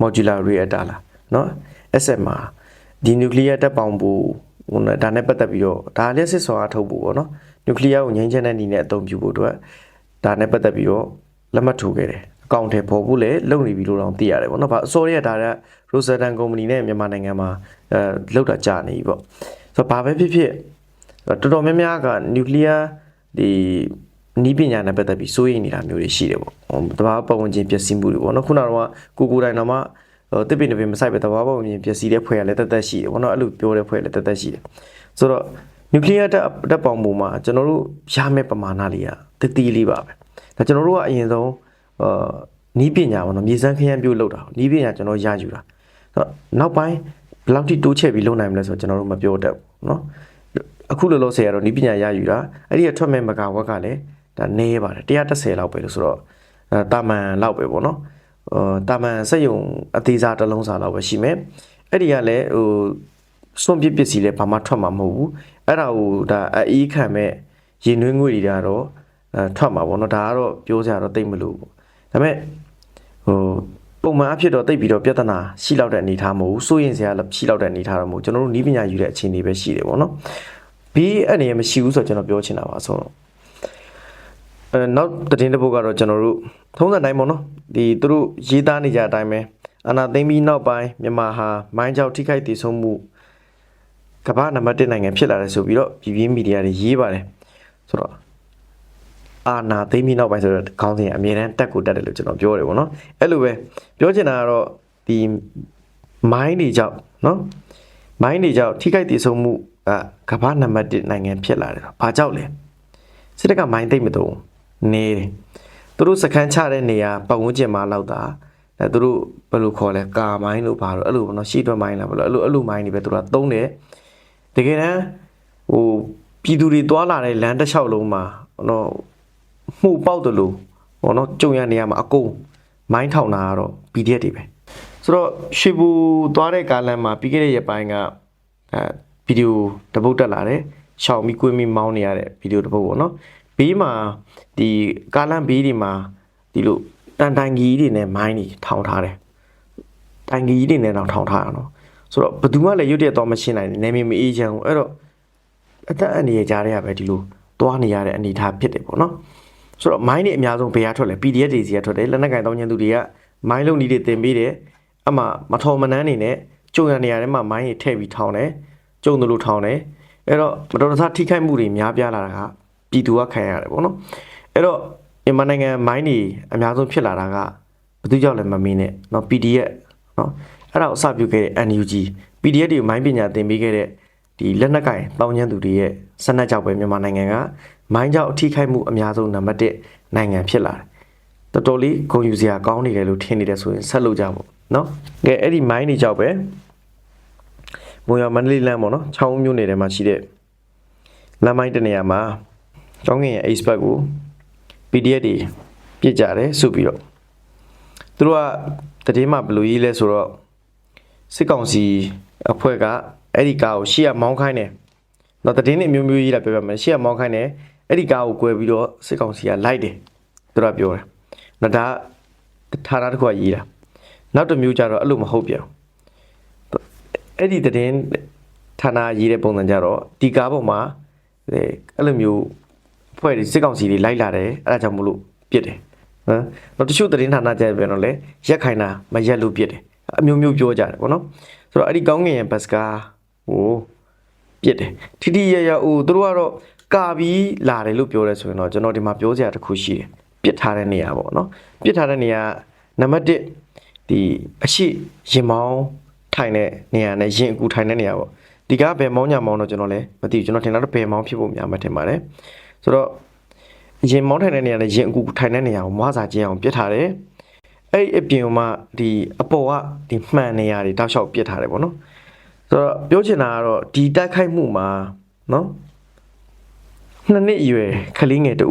modular reactor လားเนาะ SMR ဒီ nuclear တပ်ပေါင်းဖို့ဟိုဒါနဲ့ပတ်သက်ပြီးတော့ဒါလည်းစစ်ဆောင်အားထုတ်ဖို့ပေါ့နော် nuclear ကိုငြိမ်းချမ်းတဲ့အနေနဲ့အသုံးပြုဖို့အတွက်ဒါနဲ့ပတ်သက်ပြီးတော့လက်မှတ်ထိုးခဲ့တယ်အကောင့်ထဲပေါ်ဖို့လည်းလုပ်နေပြီလို့တော့သိရတယ်ပေါ့နော်။ဘာအစောရကဒါက Rosatom company နဲ့မြန်မာနိုင်ငံမှာအဲလောက်တာကြာနေပြီပေါ့။ဆိုတော့ဘာပဲဖြစ်ဖြစ်တော်တော်များများကနျူကလ িয়ার ဒီနီးပညာနဲ့ပတ်သက်ပြီးစိုးရိမ်နေတာမျိုးတွေရှိတယ်ပေါ့ဟိုတဘာပတ်ဝန်းကျင်ပျက်စီးမှုတွေပေါ့နော်ခုနကတော့ကိုကိုတိုင်းတော့မှတစ်ပင်တစ်ပင်မဆိုင်ပဲတဘာပတ်ဝန်းကျင်ပျက်စီးတဲ့ဖွဲ့ရလည်းတက်တက်ရှိတယ်ပေါ့နော်အဲ့လိုပြောတဲ့ဖွဲ့လည်းတက်တက်ရှိတယ်ဆိုတော့ နျူကလ িয়ার တက်တက်ပေါင်ပုံမှာကျွန်တော်တို့ရမယ့်ပမာဏလေးကတတိလေးပါပဲဒါကျွန်တော်တို့ကအရင်ဆုံးအာနီးပညာပေါ့နော်မြေစမ်းခရမ်းပြုတ်လောက်တာနီးပညာကျွန်တော်ရယူတာဆိုတော့နောက်ပိုင်းဘယ်လောက်ထိတိုးချဲ့ပြီးလုပ်နိုင်မလဲဆိုတော့ကျွန်တော်တို့မပြောတတ်ဘူးเนาะအခုလောလောဆယ်ကတော့နီးပညာရယူတာအဲ့ဒီကထွက်မဲ့မကာဝက်ကလည်းဒါနေပါတယ်130လောက်ပဲလို့ဆိုတော့အဲတာမန်လောက်ပဲပေါ့နော်အာတာမန်စက်ယုံအသေးစားတစ်လုံးစာလောက်ပဲရှိမယ်အဲ့ဒီကလည်းဟို စွန့်ပစ်ပစ္စည်းလည်းဘာမှထွက်မှာမဟုတ်ဘူးအဲ့ဒါဟိုဒါအေးခံမဲ့ရင်နွေးငွေတွေကတော့အဲထွက်မှာပေါ့နော်ဒါကတော့ပြောစရာတော့တိတ်မလို့ပေါ့ဒါပေမဲ့ဟိုပုံမှန်အဖြစ်တော့တိတ်ပြီးတော့ပြဿနာရှိလောက်တဲ့အနေအထားမဟုတ်ဘူးစိုးရင်စရာလည်းရှိလောက်တဲ့အနေအထားတော့မဟုတ်ကျွန်တော်တို့နီးပညာယူတဲ့အခြေအနေပဲရှိတယ်ပေါ့နော်ဘီအနေနဲ့မရှိဘူးဆိုတော့ကျွန်တော်ပြောချင်တာပါအဆုံးတော့အဲနောက်သတင်းတစ်ပုဒ်ကတော့ကျွန်တော်တို့ထုံးစံတိုင်းပေါ့နော်ဒီသူတို့ရေးသားနေကြအတိုင်းပဲအနာသိမ့်ပြီးနောက်ပိုင်းမြန်မာဟာမိုင်းကြောက်ထိခိုက်တည်ဆုံမှု ကမ္ဘာနံပါတ်1နိုင်ငံဖြစ်လာတယ်ဆိုပြီးတော့ပြည်ပြင်းမီဒီယာတွေရေးပါတယ်ဆိုတော့အာနာသိမ့်ပြီးနောက်ပိုင်းဆိုတော့ခေါင်းစဉ်အမြဲတမ်းတက်ကိုတက်တယ်လို့ကျွန်တော်ပြောတယ်ပေါ့နော်အဲ့လိုပဲပြောချင်တာကတော့ဒီမိုင်းတွေကြောင့်နော်မိုင်းတွေကြောင့်ထိခိုက်တည်ဆုံမှုကကမ္ဘာနံပါတ်1နိုင်ငံဖြစ်လာတယ်တော့ဘာကြောင့်လဲစစ်တပ်ကမိုင်းသိမ့်မတုံနေတယ်သူတို့စခန်းချတဲ့နေရာပတ်ဝန်းကျင်မှာလောက်တာအဲသူတို့ဘယ်လိုခေါ်လဲကာမိုင်းလို့ပါတော့အဲ့လိုပေါ့နော်ရှီတွက်မိုင်းလားဘယ်လိုအဲ့လိုအဲ့လိုမိုင်းတွေပဲသူတို့ကသုံးတယ် တကယ်တမ်းဟိုပြည်သူတွေတွာလာတဲ့လမ်းတစ်လျှောက်လုံးမှာဟောနော်မှုပေါက်တယ်လို့ဟောနော်ကြုံရနေရမှာအကုန်မိုင်းထောင်တာကတော့ PDF တွေပဲဆိုတော့ရွှေဘူသွားတဲ့ကားလမ်းမှာပြီးခဲ့တဲ့ရက်ပိုင်းကအဲဗီဒီယိုတစ်ပုတ်တက်လာတယ်ရှောင်းမီကွေးမီမောင်းနေရတဲ့ဗီဒီယိုတစ်ပုတ်ပေါ့နော်ဘေးမှာဒီကားလမ်းဘေးတွေမှာဒီလိုတန်တိုင်ကြီးတွေနဲ့မိုင်းတွေထောင်ထားတယ်တိုင်ကြီးတွေနဲ့တော့ထောင်ထားရအောင် ဆိုတော့ဘယ်သူမှလည်းရွတ်တက်တော့မရှင်းနိုင်ဘူးနေမီမအေးချမ်းဘူးအဲ့တော့အသက်အန္တရာယ်ကြားတွေကပဲဒီလိုသွားနေရတဲ့အနေအထားဖြစ်တယ်ပေါ့နော် ဆိုတော့မိုင်းတွေအများဆုံးဘယ်ကထွက်လဲ PDF တွေစီကထွက်တယ်လက်နက်ကင်တောင်းကျင်သူတွေကမိုင်းလုံးကြီးတွေတင်ပေးတယ်အမှမထော်မနှမ်းနေနဲ့ကျုံရနေရာထဲမှာမိုင်းတွေထည့်ပြီးထောင်းတယ်ကျုံတယ်လို့ထောင်းတယ်အဲ့တော့မတော်တဆထိခိုက်မှုတွေများပြားလာတာကပြည်သူကခံရတယ်ပေါ့နော်အဲ့တော့မြန်မာနိုင်ငံမိုင်းတွေအများဆုံးဖြစ်လာတာကဘယ်သူကြောင့်လဲမမင်းနဲ့เนาะ PDF เนาะ အဲ့ဒါကိုအစပြုခဲ့တဲ့ NUG PDF တွေမိုင်းပညာသင်ပေးခဲ့တဲ့ဒီလက်နက်ကင်တောင်းကျင်သူတွေရဲ့စနက်ကြောင့်ပဲမြန်မာနိုင်ငံကမိုင်းကြောင့်အထိခိုက်မှုအများဆုံးနံပါတ်1နိုင်ငံဖြစ်လာတယ်တော်တော်လေးဂုဏ်ယူစရာကောင်းနေတယ်လို့ထင်နေတယ်ဆိုရင်ဆက်လုပ်ကြပေါ့နော်ကဲအဲ့ဒီမိုင်းတွေကြောက်ပဲမွန်ရမန္တလေးလမ်းပေါ့နော်ချောင်းမြို့နယ်ထဲမှာရှိတဲ့လမ်းမိုင်းတစ်နေရာမှာကျောင်းငင်ရဲ့ expert ကို PDF တွေပြစ်ကြတယ်စုပြီးတော့သူတို့ကတည်င်းမှာဘယ်လိုရေးလဲဆိုတော့ စစ်ကောင်စီအဖွဲ့ကအဲ့ဒီကားကိုရှေ့ကမောင်းခိုင်းတယ်တော့တည်င်းနေမျိုးမျိုးရေးတာပြောပြမယ်ရှေ့ကမောင်းခိုင်းတယ်အဲ့ဒီကားကိုကွဲပြီးတော့စစ်ကောင်စီကလိုက်တယ်သူတို့ကပြောတယ်နော်ဒါဌာနတစ်ခုကရေးတာနောက်တစ်မျိုးကြတော့အဲ့လိုမဟုတ်ပြန်ဘူးအဲ့ဒီတဲ့င်းဌာနရေးတဲ့ပုံစံကြတော့ဒီကားပေါ်မှာအဲအဲ့လိုမျိုးဖွဲ့ဒီစစ်ကောင်စီတွေလိုက်လာတယ်အဲ့ဒါကြောင့်မလို့ပြစ်တယ်နော်တော့တချို့တဲ့င်းဌာနကြပြန်တော့လေရက်ခိုင်းတာမရက်လို့ပြစ်တယ် အမျိုးမျိုးပြောကြတယ်ပေါ့နော်ဆိုတော့အဲ့ဒီကောင်းငင်ရဲ့ဘတ်စကားဟိုပြစ်တယ်ထိထိရရဟိုသူတို့ကတော့ကာပြီးလာတယ်လို့ပြောတယ်ဆိုရင်တော့ကျွန်တော်ဒီမှာပြောစရာတစ်ခုရှိတယ်ပြစ်ထားတဲ့နေရာပေါ့နော်ပြစ်ထားတဲ့နေရာနံပါတ်1ဒီအရှိရင်မောင်းထိုင်တဲ့နေရာနဲ့ရင်အကူထိုင်တဲ့နေရာပေါ့ဒီကဘယ်မောင်းညာမောင်းတော့ကျွန်တော်လည်းမသိဘူးကျွန်တော်ထင်တာတော့ဘယ်မောင်းဖြစ်ဖို့များမှထင်ပါတယ်ဆိုတော့ရင်မောင်းထိုင်တဲ့နေရာနဲ့ရင်အကူထိုင်တဲ့နေရာကိုမွားစာကျင်းအောင်ပြစ်ထားတယ် အဲ့ဒီအပြင်ကမှဒီအပေါ်ကဒီမှန်နေရာတွေတောက်လျှောက်ပြစ်ထားတယ်ပေါ့နော်ဆိုတော့ပြောချင်တာကတော့ဒီတိုက်ခိုက်မှုမှာနော်နှစ်နှစ်အရွယ်ခလေးငယ်တူ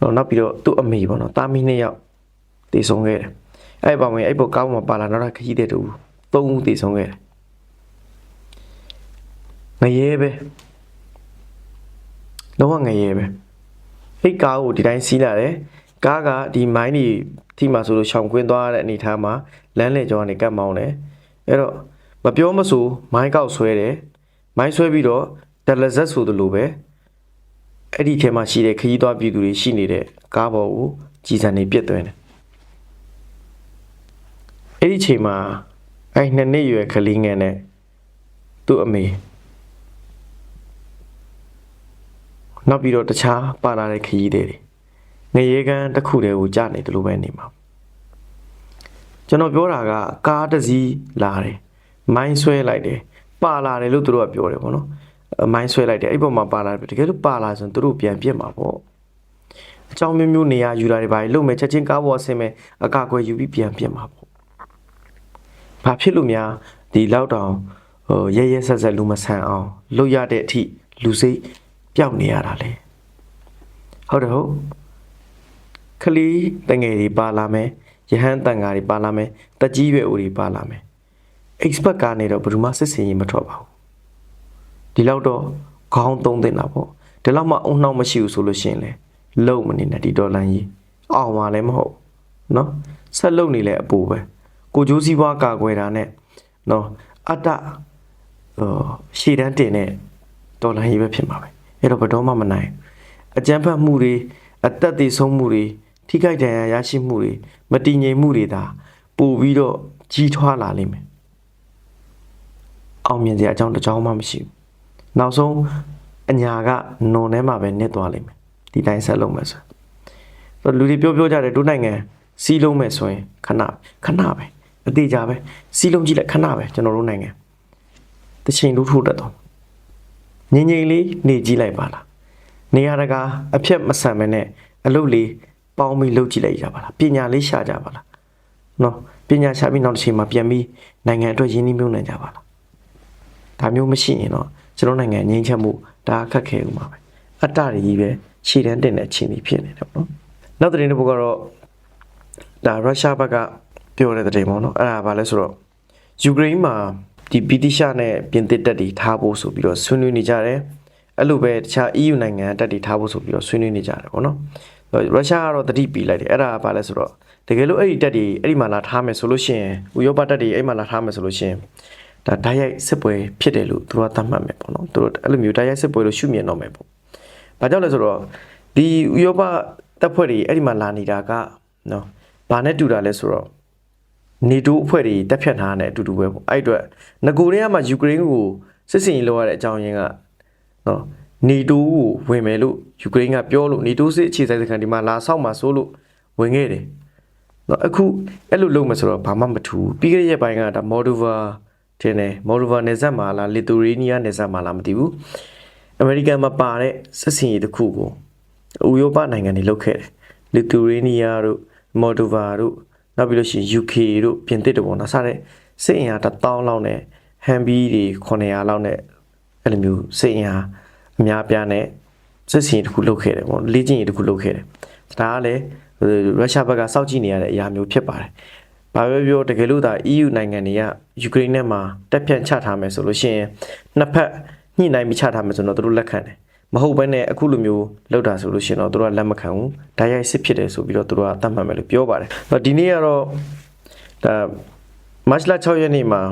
တော့နောက်ပြီးတော့သူ့အမေပေါ့နော်တာမီနှစ်ယောက်တည်ဆုံးခဲ့တယ်အဲ့ပါမယ်အဲ့ပေါ်ကောင်းမှာပါလာတော့ခကြီးတဲ့တူသုံးဦးတည်ဆုံးခဲ့တယ်ငရဲပဲတော့ငရဲပဲအဲ့ကားကိုဒီတိုင်းစီးလာတယ်ကားကဒီမိုင်းကြီး ထိမှဆိုလို့ရှောင်ကွင်းသွားတဲ့အနေထားမှာလမ်းလေကျော်ကနေကတ်မောင်းတယ်အဲ့တော့မပြောမဆိုမိုင်းကောက်ဆွဲတယ်မိုင်းဆွဲပြီးတော့ဒလဇက်ဆိုသလိုပဲအဲ့ဒီထဲမှာရှိတဲ့ခရီးသွားပြည်သူတွေရှိနေတဲ့ကားပေါ်ကိုကြည်စံနေပြစ်သွင်းတယ်အဲ့ဒီချိန်မှာအဲ့နှစ်နှစ်ရွယ်ကလေးငယ်နဲ့သူ့အမေနောက်ပြီးတော့တခြားပါလာတဲ့ခရီးတွေတွေ ငရေကန်တစ်ခုတည်းကိုကြာနေတယ်လို့ပဲနေမှာကျွန်တော်ပြောတာကကားတစ်စီးလာတယ်မိုင်းဆွဲလိုက်တယ်ပါလာတယ်လို့သူတို့ကပြောတယ်ပေါ့နော်မိုင်းဆွဲလိုက်တယ်အဲ့ပေါ်မှာပါလာတယ်တကယ်လို့ပါလာဆိုရင်သူတို့ပြန်ပြစ်မှာပေါ့အကြောင်းမျိုးမျိုးနေရာယူတာတွေပါလို့မယ်ချက်ချင်းကားပေါ်ဆင်းမယ်အကာအကွယ်ယူပြီးပြန်ပြစ်မှာပေါ့ဘာဖြစ်လို့များဒီလောက်တောင်ဟိုရဲရဲဆက်ဆက်လူမဆန်အောင်လုပ်ရတဲ့အထိလူစိတ်ပျောက်နေရတာလေဟုတ်တယ်ဟုတ် ခလီတငယ်တွေပါလာမယ်ယဟန်တန်ဃာတွေပါလာမယ်တကြီးရွယ်ဦးတွေပါလာမယ် expert ကနေတော့ဘယ်သူမှစစ်စင်ရင်မထွက်ပါဘူးဒီလောက်တော့ခေါင်းသုံးတင်တာပေါ့ဒီလောက်မှအုံနှောက်မရှိဘူးဆိုလို့ရှိရင်လေလုံမနေနဲ့ဒီဒေါ်လာကြီးအောင်ပါလည်းမဟုတ်နော်ဆက်လုံနေလဲအပူပဲကိုကျိုးစည်းပွားကာကွယ်တာနဲ့နော်အတ္တဟိုရှည်တန်းတင်တဲ့ဒေါ်လာကြီးပဲဖြစ်မှာပဲအဲ့တော့ဘယ်တော့မှမနိုင်အကြမ်းဖက်မှုတွေအသက်သေဆုံးမှုတွေ ထိခိုက်ဒဏ်ရာရရှိမှုတွေမတည်ငြိမ်မှုတွေဒါပို့ပြီးတော့ကြီးထွားလာလိမ့်မယ်အောင်မြင်စရာအကြောင်းတစ်ကြောင်းမှမရှိဘူးနောက်ဆုံးအညာကနုံထဲမှာပဲနစ်သွားလိမ့်မယ်ဒီတိုင်းဆက်လုပ်မယ်ဆိုတော့လူတွေပြောပြောကြတယ်တို့နိုင်ငံစီးလုံးမယ်ဆိုရင်ခဏခဏပဲအသေးကြပဲစီးလုံးကြည့်လိုက်ခဏပဲကျွန်တော်တို့နိုင်ငံတချိန်လူထိုးတတ်တော့ငြိမ်ငြိမ်လေးနေကြည့်လိုက်ပါလားနေရာတကာအဖြတ်မဆန်မနဲ့အလုပ်လေး ပေါင်းပြီးလုပ်ကြည့်လိုက်ကြပါလားပညာလေးရှာကြပါလားနော်ပညာရှာပြီးနောက်တစ်ချိန်မှာပြန်ပြီးနိုင်ငံအတွက်ရင်းနှီးမြှုပ်နှံကြပါလားဒါမျိုးမရှိရင်တော့ကျွန်တော်နိုင်ငံငြိမ်းချမ်းမှုဒါအခက်ခဲဦးမှာပဲအတ္တတွေကြီးပဲခြေတန်းတင်တဲ့အခြေအနေဖြစ်နေတယ်ပေါ့နော်နောက်တဲ့တစ်ပုဒ်ကတော့ဒါရုရှားဘက်ကပြောတဲ့တဲ့ပေါ့နော်အဲ့ဒါဘာလဲဆိုတော့ယူကရိန်းမှာဒီဗြိတိရှနဲ့ပြင်သစ်တပ်တွေထားဖို့ဆိုပြီးတော့ဆွေးနွေးနေကြတယ်အဲ့လိုပဲတခြား EU နိုင်ငံတပ်တွေထားဖို့ဆိုပြီးတော့ဆွေးနွေးနေကြတယ်ပေါ့နော် ရုရှားကတော့တတိပီလိုက်တယ်အဲ့ဒါဘာလဲဆိုတော့တကယ်လို့အဲ့ဒီတပ်တွေအဲ့ဒီမှာလာထားမယ်ဆိုလို့ရှိရင်ဥရောပတပ်တွေအဲ့မှာလာထားမယ်ဆိုလို့ရှိရင်ဒါဓာတ်ရိုက်စစ်ပွဲဖြစ်တယ်လို့သူတို့ကသတ်မှတ်မယ်ပေါ့နော်သူတို့အဲ့လိုမျိုးဓာတ်ရိုက်စစ်ပွဲလို့ရှုမြင်တော့မယ်ပေါ့ဘာကြောင့်လဲဆိုတော့ဒီဥရောပတပ်ဖွဲ့တွေအဲ့ဒီမှာလာနေတာကနော်ဘာနဲ့တူတာလဲဆိုတော့နေတိုးအဖွဲ့တွေတက်ဖြတ်ထားတဲ့အတူတူပဲပေါ့အဲ့အတွက်ငကိုတွေကမှယူကရိန်းကိုစစ်စင်ရေးလုပ်ရတဲ့အကြောင်းရင်းကနော် နေတိုးကိုဝင်မယ်လို့ယူကရိန်းကပြောလို့နေတိုးစစ်အခြေစိုက်စခန်းဒီမှာလာဆောက်မှာဆိုလို့ဝင်ခဲ့တယ်နော်အခုအဲ့လိုလုပ်မယ်ဆိုတော့ဘာမှမထူဘူးပြီးခဲ့တဲ့ရက်ပိုင်းကဒါမော်ဒိုဗာထင်တယ်မော်ဒိုဗာနယ်စပ်မှာလားလီတူရေးနီးယားနယ်စပ်မှာလားမသိဘူးအမေရိကန်မှာပါတဲ့စစ်စင်ရေးတစ်ခုကိုဥရောပနိုင်ငံတွေလုပ်ခဲ့တယ်လီတူရေးနီးယားတို့မော်ဒိုဗာတို့နောက်ပြီးလို့ရှိရင် UK တို့ပြင်သစ်တို့ပေါ့နော်စတဲ့စစ်အင်အား1000လောက်နဲ့ဟန်ဘီတွေ900လောက်နဲ့အဲ့လိုမျိုးစစ်အင်အား အများပြားနဲ့စစ်စင်ရေးတစ်ခုလုပ်ခဲ့တယ်ပေါ့လေ့ကျင့်ရေးတစ်ခုလုပ်ခဲ့တယ်ဒါကလည်းရုရှားဘက်ကစောင့်ကြည့်နေရတဲ့အရာမျိုးဖြစ်ပါတယ်ဘာပဲပြောတကယ်လို့ဒါ EU နိုင်ငံတွေကယူကရိန်းနဲ့မှာတက်ဖြန့်ချထားမယ်ဆိုလို့ရှိရင်နှစ်ဖက်ညှိနှိုင်းပြီးချထားမယ်ဆိုတော့သူတို့လက်ခံတယ်မဟုတ်ဘဲနဲ့အခုလိုမျိုးလောက်တာဆိုလို့ရှိရင်တော့သူတို့ကလက်မခံဘူးဓာတ်ရိုက်စစ်ဖြစ်တယ်ဆိုပြီးတော့သူတို့ကသတ်မှတ်မယ်လို့ပြောပါတယ်။တော့ဒီနေ့ကတော့ဒါမတ်လ6ရက်နေ့မှာ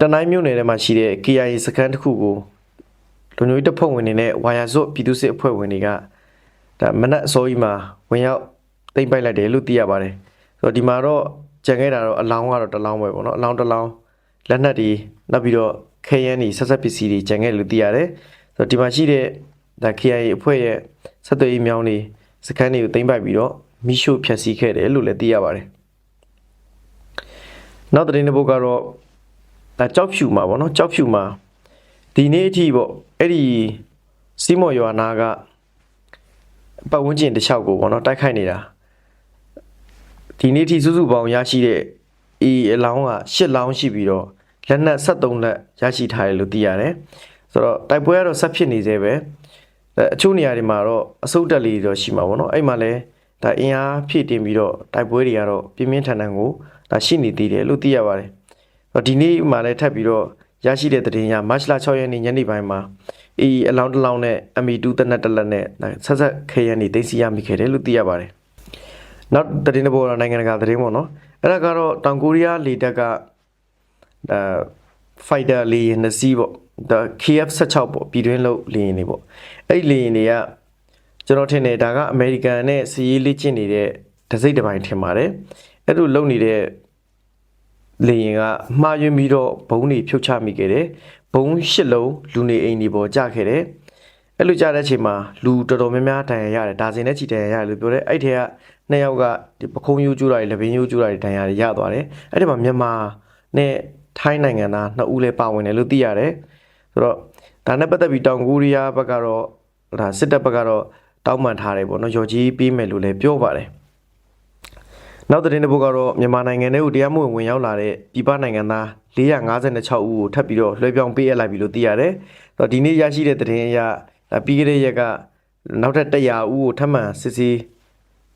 တနိုင်းမြို့နယ်ထဲမှာရှိတဲ့ KIA စခန်းတစ်ခုကို လူမျိုးရေးတပ်ဖွဲ့ဝင်တွေနဲ့ဝါယာဇွတ်ပြည်သူစစ်အဖွဲ့ဝင်တွေကဒါမနက်အစောကြီးမှာဝင်ရောက်တိမ့်ပိုက်လိုက်တယ်လို့သိရပါတယ်။ဆိုတော့ဒီမှာတော့ကြံခဲ့တာတော့အလောင်းကတော့တစ်လောင်းပဲပေါ့နော်။အလောင်းတစ်လောင်းလက်နက်တွေနောက်ပြီးတော့ခဲယမ်းတွေဆက်ဆက်ပစ္စည်းတွေကြံခဲ့လို့သိရတယ်။ဆိုတော့ဒီမှာရှိတဲ့ဒါ KIA အဖွဲ့ရဲ့ဆက်သွယ်ရေးမြောင်းတွေစခန်းတွေကိုသိမ့်ပိုက်ပြီးတော့မိရှုဖျက်ဆီးခဲ့တယ်လို့လည်းသိရပါတယ်။နောက်တဲ့တစ်ပုဒ်ကတော့ဒါကြောက်ဖြူမှာပေါ့နော်ကြောက်ဖြူမှာဒီနေ့အထိပေါ့ အဲ့ဒီစီမော်ရွာနာကပတ်ဝန်းကျင်တစ်လျှောက်ကိုပေါ့နော်တိုက်ခိုက်နေတာဒီနေ့အထိစုစုပေါင်းရရှိတဲ့အေးအလောင်းက၈လောင်းရှိပြီးတော့လက်နက်73လက်ရရှိထားတယ်လို့သိရတယ်ဆိုတော့တိုက်ပွဲကတော့ဆက်ဖြစ်နေသေးပဲအဲအချို့နေရာတွေမှာတော့အစုတ်တက်လေးတော့ရှိမှာပေါ့နော်အဲ့မှာလဲဒါအင်အားဖြည့်တင်ပြီးတော့တိုက်ပွဲတွေကတော့ပြင်းပြင်းထန်ထန်ကိုဒါရှိနေသေးတယ်လို့သိရပါတယ်တော့ဒီနေ့မှလည်းထပ်ပြီးတော့ ရရှိတဲ့သတင်းရမတ်လ6ရက်နေ့ညနေပိုင်းမှာအေးအလောင်းတစ်လောင်းနဲ့ ME2 တနက်တစ်လက်နဲ့ဆက်ဆက်ခရန်နေသိသိရမိခဲ့တယ်လို့သိရပါတယ်။နောက်သတင်းတစ်ပုဒ်တော့နိုင်ငံတကာသတင်းပေါ့နော်။အဲ့ဒါကတော့တောင်ကိုရီးယားလေတပ်ကအဲ fighter လေယာဉ်နှစ်စီးပေါ့ဒါ KF16 ပေါ့ပြည်တွင်းလို့လေယာဉ်တွေပေါ့။အဲ့ဒီလေယာဉ်တွေကကျွန်တော်ထင်တယ်ဒါကအမေရိကန်နဲ့စီးရေးလေ့ကျင့်နေတဲ့ဒစိမ့်တစ်ပိုင်းထင်ပါတယ်။အဲ့လိုလုပ်နေတဲ့ လေရင်ကမှားယွင်းပြီးတော့ဘုံတွေဖြုတ်ချမိခဲ့တယ်ဘုံရှစ်လုံးလူနေအိမ်တွေပေါ်ကျခဲ့တယ်အဲ့လိုကြတဲ့အချိန်မှာလူတော်တော်များများဒဏ်ရာရတယ်ဒါဇင်နဲ့ချီဒဏ်ရာရတယ်လို့ပြောတယ်အဲ့ထဲကနှစ်ယောက်ကဒီပခုံးယူကျူတာတွေလက်ဘင်းယူကျူတာတွေဒဏ်ရာတွေရသွားတယ်အဲ့ဒီမှာမြန်မာနဲ့ထိုင်းနိုင်ငံသားနှစ်ဦးလည်းပါဝင်တယ်လို့သိရတယ်ဆိုတော့ဒါနဲ့ပတ်သက်ပြီးတောင်ကိုရီးယားဘက်ကတော့ဒါစစ်တပ်ဘက်ကတော့တောင်းပန်ထားတယ်ပေါ့နော်ရော်ကြီးပေးမယ်လို့လည်းပြောပါတယ် နောက်သတင်းတစ်ပုဒ်ကတော့မြန်မာနိုင်ငံထဲကိုတရားမဝင်ဝင်ရောက်လာတဲ့ပြည်ပနိုင်ငံသား456ဦးကိုထပ်ပြီးတော့လွှဲပြောင်းပေးအပ်လိုက်ပြီလို့သိရတယ်။ဆိုတော့ဒီနေ့ရရှိတဲ့သတင်းအရဒါပြီးခဲ့တဲ့ရက်ကနောက်ထပ်100ဦးကိုထပ်မံစစ်ဆေး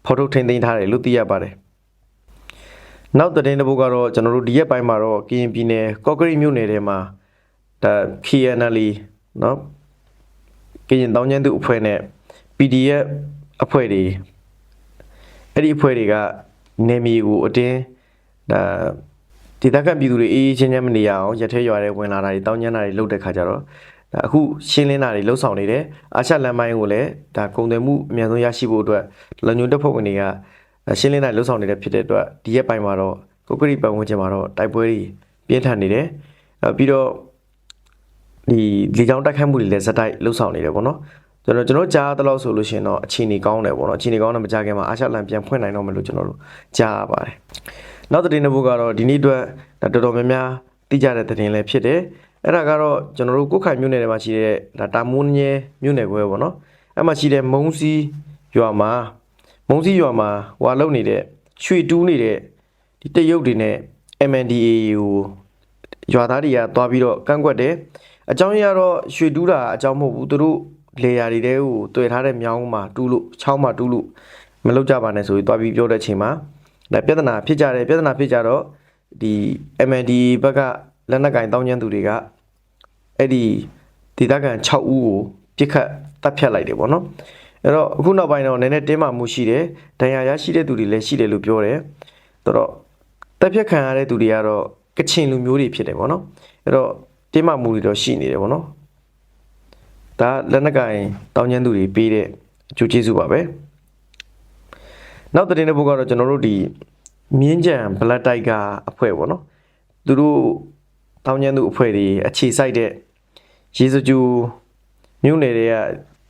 ဖော်ထုတ်ထိန်းသိမ်းထားတယ်လို့သိရပါတယ်။နောက်သတင်းတစ်ပုဒ်ကတော့ကျွန်တော်တို့ဒီရက်ပိုင်းမှာတော့ကရင်ပြည်နယ်ကော့ကရိတ်မြို့နယ်ထဲမှာဒါ KNL เนาะ ကရင်တောင်းကျန်းသူအဖွဲ့နဲ့ PDF အဖွဲ့တွေအဲ့ဒီအဖွဲ့တွေက နေမီကိုအတင်းဒါဒေသခံပြည်သူတွေအေးအေးချမ်းချမ်းမနေရအောင်ရက်ထဲရွာထဲဝင်လာတာတွေတောင်းကျန်းတာတွေလုပ်တဲ့ခါကျတော့ဒါအခုရှင်းလင်းတာတွေလှုပ်ဆောင်နေတယ်အာရှလမ်းပိုင်းကိုလည်းဒါကုန်သွယ်မှုအများဆုံးရရှိဖို့အတွက်လုံညုံတက်ဖို့ဝင်တွေကရှင်းလင်းတာတွေလှုပ်ဆောင်နေတဲ့ဖြစ်တဲ့အတွက်ဒီရက်ပိုင်းမှာတော့ကိုကရီပတ်ဝန်းကျင်မှာတော့တိုက်ပွဲတွေပြင်းထန်နေတယ်အဲပြီးတော့ဒီလေကြောင်းတိုက်ခိုက်မှုတွေလည်းဇက်တိုက်လှုပ်ဆောင်နေတယ်ပေါ့နော် ကျွန်တော်ကျွန်တော်ကြားသလောက်ဆိုလို့ရှိရင်တော့အခြေအနေကောင်းတယ်ပေါ့နော်အခြေအနေကောင်းတယ်မကြခင်မှာအာရှလန်ပြန်ဖွင့်နိုင်တော့မယ်လို့ကျွန်တော်တို့ကြားရပါတယ်နောက်သတင်းတစ်ပုဒ်ကတော့ဒီနေ့အတွက်ဒါတော်တော်များများသိကြတဲ့သတင်းလည်းဖြစ်တယ်အဲ့ဒါကတော့ကျွန်တော်တို့ကိုယ်ခိုင်မြို့နယ်ထဲမှာရှိတဲ့ဒါတာမွန်းညဲမြို့နယ်ခွဲပေါ့နော်အဲ့မှာရှိတဲ့မုံစီရွာမှာမုံစီရွာမှာဟွာလုံနေတဲ့ရွှေတူးနေတဲ့ဒီတရုတ်တွေနဲ့ MNDAA ကိုရွာသားတွေကသွားပြီးတော့ကန့်ကွက်တယ်အကြောင်းရင်းကတော့ရွှေတူးတာအကြောင်းမဟုတ်ဘူးသူတို့ လေယာတွေတဲကိုတွေ့ထားတဲ့မြောင်းမှာတူးလို့ချောင်းမှာတူးလို့မလုပ်ကြပါနဲ့ဆိုပြီးသွားပြီးပြောတဲ့အချိန်မှာဒါပြဿနာဖြစ်ကြတယ်ပြဿနာဖြစ်ကြတော့ဒီ MND ဘက်ကလက်နက်ကင်တောင်းကျမ်းသူတွေကအဲ့ဒီဒေသခံ6ဦးကိုပြစ်ခတ်တပ်ဖြတ်လိုက်တယ်ပေါ့နော်အဲ့တော့အခုနောက်ပိုင်းတော့နည်းနည်းတင်းမာမှုရှိတယ်ဒဏ်ရာရရှိတဲ့သူတွေလည်းရှိတယ်လို့ပြောတယ်ဆိုတော့တက်ဖြတ်ခံရတဲ့သူတွေကတော့ကချင်လူမျိုးတွေဖြစ်တယ်ပေါ့နော်အဲ့တော့တင်းမာမှုတွေတော့ရှိနေတယ်ပေါ့နော် ဒါလက်နက်ကင်တောင်းကျမ်းသူတွေပေးတဲ့အကျိုးကျေးဇူးပါပဲနောက်သတင်းတစ်ပုဒ်ကတော့ကျွန်တော်တို့ဒီမြင်းကြံဘလက်တိုက်ကအဖွဲ့ပေါ့နော်သူတို့တောင်းကျမ်းသူအဖွဲ့တွေအခြေစိုက်တဲ့ရေစကြူမြို့နယ်တွေက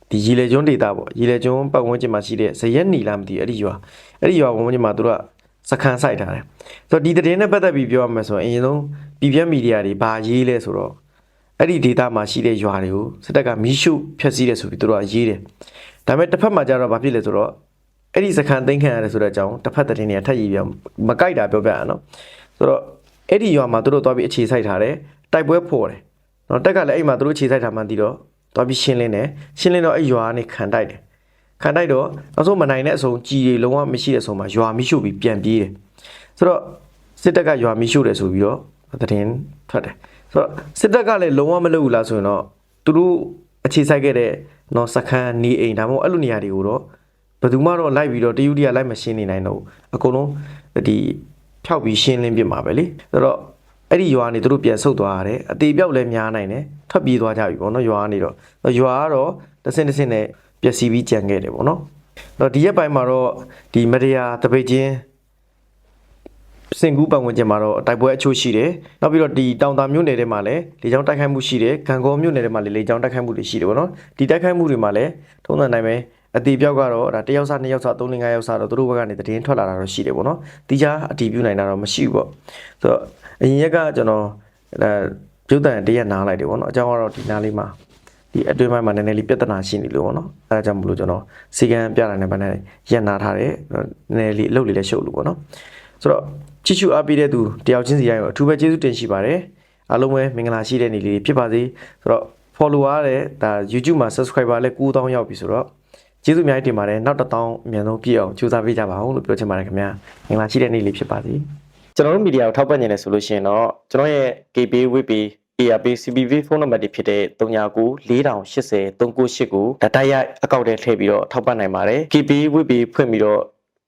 ဒီရီလေကျွန်းဒေတာပေါ့ရီလေကျွန်းပတ်ဝန်းကျင်မှာရှိတဲ့ဇရက်နီလားမသိဘူးအဲ့ဒီရွာအဲ့ဒီရွာဝန်းကျင်မှာသူတို့ကစခန်းဆိုင်ထားတယ်ဆိုတော့ဒီသတင်းနဲ့ပတ်သက်ပြီးပြောရမယ်ဆိုရင်အရင်ဆုံးပြည်ပြမီဒီယာတွေဘာရေးလဲဆိုတော့ အဲ့ဒီ data မှာရှိတဲ့ရွာတွေကိုစစ်တပ်ကမီးရှို့ဖျက်ဆီးတယ်ဆိုပြီးသူတို့ကရေးတယ်ဒါပေမဲ့တစ်ဖက်မှာကျတော့ဘာဖြစ်လဲဆိုတော့အဲ့ဒီစခန်းသိမ်းခံရတယ်ဆိုတဲ့အကြောင်းတစ်ဖက်သတင်းတွေကထပ်ရေးပြမကြိုက်တာပြောပြရအောင်နော်ဆိုတော့အဲ့ဒီရွာမှာသူတို့သွားပြီးအခြေစိုက်ထားတယ်တိုက်ပွဲဖော်တယ်နော်တက်ကလည်းအဲ့မှာသူတို့အခြေစိုက်ထားမှန်းသိတော့သွားပြီးရှင်းလင်းတယ်ရှင်းလင်းတော့အဲ့ရွာကနေခံတိုက်တယ်ခံတိုက်တော့နောက်ဆုံးမနိုင်တဲ့အဆုံးကြီးတွေလုံးဝမရှိတဲ့အဆုံးမှာရွာမိရှုပြီးပြန်ပြေးတယ်ဆိုတော့စစ်တပ်ကရွာမိရှုတယ်ဆိုပြီးတော့ သတင်းထွက်တယ်ဆိုတော့စစ်တပ်ကလည်းလုံးဝမလုပ်ဘူးလားဆိုရင်တော့သူတို့အခြေစိုက်ခဲ့တဲ့နော်စခန်းနေအိမ်ဒါမှမဟုတ်အဲ့လိုနေရာတွေကိုတော့ဘယ်သူမှတော့လိုက်ပြီးတော့တယူတရလိုက်မရှင်းနေနိုင်တော့ဘူးအကုန်လုံးဒီဖြောက်ပြီးရှင်းလင်းပြမှာပဲလေဆိုတော့အဲ့ဒီရွာနေသူတို့ပြန်ဆုတ်သွားရတယ်အသေးပြောက်လည်းများနိုင်တယ်ထွက်ပြေးသွားကြပြီပေါ့နော်ရွာကနေတော့ရွာကတော့တစ်စင်းတစ်စင်းနဲ့ပျက်စီးပြီးကြံခဲ့တယ်ပေါ့နော်တော့ဒီရက်ပိုင်းမှာတော့ဒီမတရားတပိတ်ချင်း စင်ကူးပတ်ဝန်းကျင်မှာတော့တိုက်ပွဲအချို့ရှိတယ်။နောက်ပြီးတော့ဒီတောင်တာမြို့နယ်ထဲမှာလည်းလေကြောင်းတိုက်ခိုက်မှုရှိတယ်။ဂံကောမြို့နယ်ထဲမှာလည်းလေကြောင်းတိုက်ခိုက်မှုတွေရှိတယ်ပေါ့နော်။ဒီတိုက်ခိုက်မှုတွေမှာလည်းထုံးစံတိုင်းပဲအတီပြောက်ကတော့ဒါတစ်ယောက်စားနှစ်ယောက်စားသုံးလ၅ယောက်စားတော့သူတို့ဘက်ကနေသတင်းထွက်လာတာတော့ရှိတယ်ပေါ့နော်။တီးခြားအတီပြုနိုင်တာတော့မရှိဘူးပေါ့။ဆိုတော့အရင်ရက်ကကျွန်တော်အဲပြုတ်တန်တရက်နားလိုက်တယ်ပေါ့နော်။အကြောင်းကတော့ဒီနားလေးမှာဒီအတွင်းပိုင်းမှာနည်းနည်းလေးပြဿနာရှိနေလို့ပေါ့နော်အဲဒါကြောင့်မလို့ကျွန်တော်စီကံပြတာနဲ့ဗန်းနဲ့ရက်နာထားတယ်နည်းနည်းလေးအလုပ်လေးလည်းရှုပ်လို့ပေါ့နော် ဆိုတော့ချစ်ချူအားပေးတဲ့သူတယောက်ချင်းစီတိုင်းကိုအထူးပဲကျေးဇူးတင်ရှိပါတယ်အားလုံးပဲမင်္ဂလာရှိတဲ့နေ့လေးဖြစ်ပါစေဆိုတော့ follower တဲ့ဒါ YouTube မှာ subscriber လည်း9000ရောက်ပြီဆိုတော့ကျေးဇူးအများကြီးတင်ပါတယ်နောက်1000အမြန်ဆုံးပြည့်အောင်ကြိုးစားပေးကြပါဦးလို့ပြောချင်ပါတယ်ခင်ဗျာမင်္ဂလာရှိတဲ့နေ့လေးဖြစ်ပါစေကျွန်တော်တို့မီဒီယာကိုထောက်ပံ့နေတယ်ဆိုလို့ရှိရင်တော့ကျွန်တော်ရဲ့ KB WP ARP CBV ဖုန်းနံပါတ်တွေဖြစ်တဲ့39 4080 398ကိုဒါတိုက်ရိုက်အကောင့်ထဲထည့်ပြီးတော့ထောက်ပံ့နိုင်ပါတယ် KB WP ဖွင့်ပြီးတော့